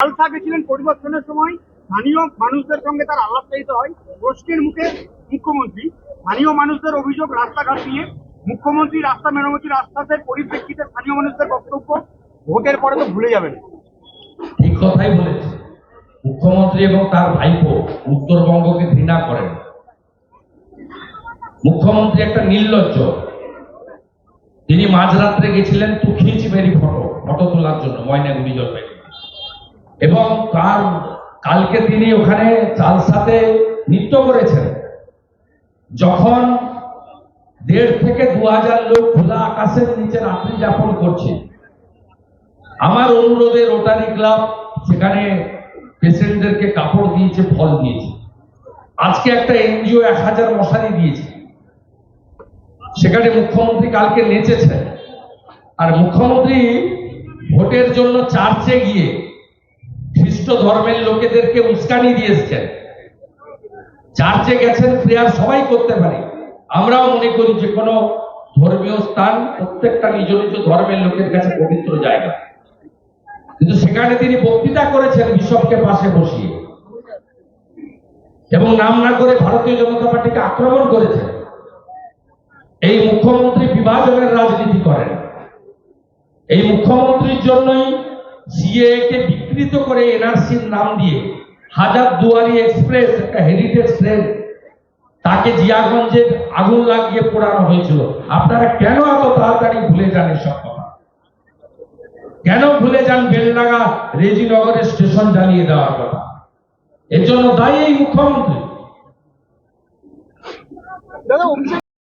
খালসা গেছিলেন পরিবর্তনের সময় স্থানীয় মানুষদের সঙ্গে তার আলাপ চাইতে হয়। প্রশ্নের মুখে মুখ্যমন্ত্রী, স্থানীয় মানুষদের অভিযোগ রাস্তাঘাট নিয়ে। মুখ্যমন্ত্রী রাস্তা মেরামতির আশ্বাসের পরিপ্রেক্ষিতে স্থানীয় মানুষদের বক্তব্য, ভোটের পরে তো ভুলে যাবেন। ঠিক কথাই বলেছে মুখ্যমন্ত্রী এবং তার ভাইপো উত্তরবঙ্গকে ঘৃণা করেন। মুখ্যমন্ত্রী একটা নির্লজ্জ। তিনি মাঝরাত্রে গেছিলেন তো খিচ ফটো ফটো তোলার জন্য, ময়নাগুড়ি জলপাইগুড়ি। এবং তার কালকে তিনি ওখানে চালসাতে নৃত্য করেছেন। যখন দেড় থেকে দু হাজার লোক খোলা আকাশের নিচে রাত্রি যাপন করছে, আমার অনুরোধে রোটারি ক্লাব সেখানে পেশেন্টদেরকে কাপড় দিয়েছে, ফল দিয়েছে। আজকে একটা এনজিও এক হাজার মশারি দিয়েছে। সেখানে মুখ্যমন্ত্রী কালকে নেচেছেন। আর মুখ্যমন্ত্রী ভোটের জন্য চার্চে গিয়ে খ্রিস্ট ধর্মের লোকেদেরকে উস্কানি দিয়ে এসছেন চার্চে গেছেন, প্রেয়ার সবাই করতে পারে। আমরাও মনে করি যে কোনো ধর্মীয় স্থান, প্রত্যেকটা নিজ নিজ ধর্মের লোকের কাছে পবিত্র জায়গা। কিন্তু সেখানে তিনি বক্তৃতা করেছেন বিশপকে পাশে বসিয়ে। এবং নাম না করে ভারতীয় জনতা পার্টিকে আক্রমণ করেছেন। এই মুখ্যমন্ত্রী বিভাজনের রাজনীতি করেন। এই মুখ্যমন্ত্রীর জন্যই সিএ কে বিকৃত করে এনআরসির নাম দিয়ে হাজার দুয়ারি এক্সপ্রেস, একটা হেরিটেজ ট্রেন তাকে জিয়াগঞ্জের আগুন লাগিয়ে পোড়ানো হয়েছিল। আপনারা কেন এত তাড়াতাড়ি ভুলে যান এসব কথা? কেন ভুলে যান বেলডাঙ্গা রেজিনগরের স্টেশন জ্বালিয়ে দেওয়ার কথা? এর জন্য দায়ী এই মুখ্যমন্ত্রী।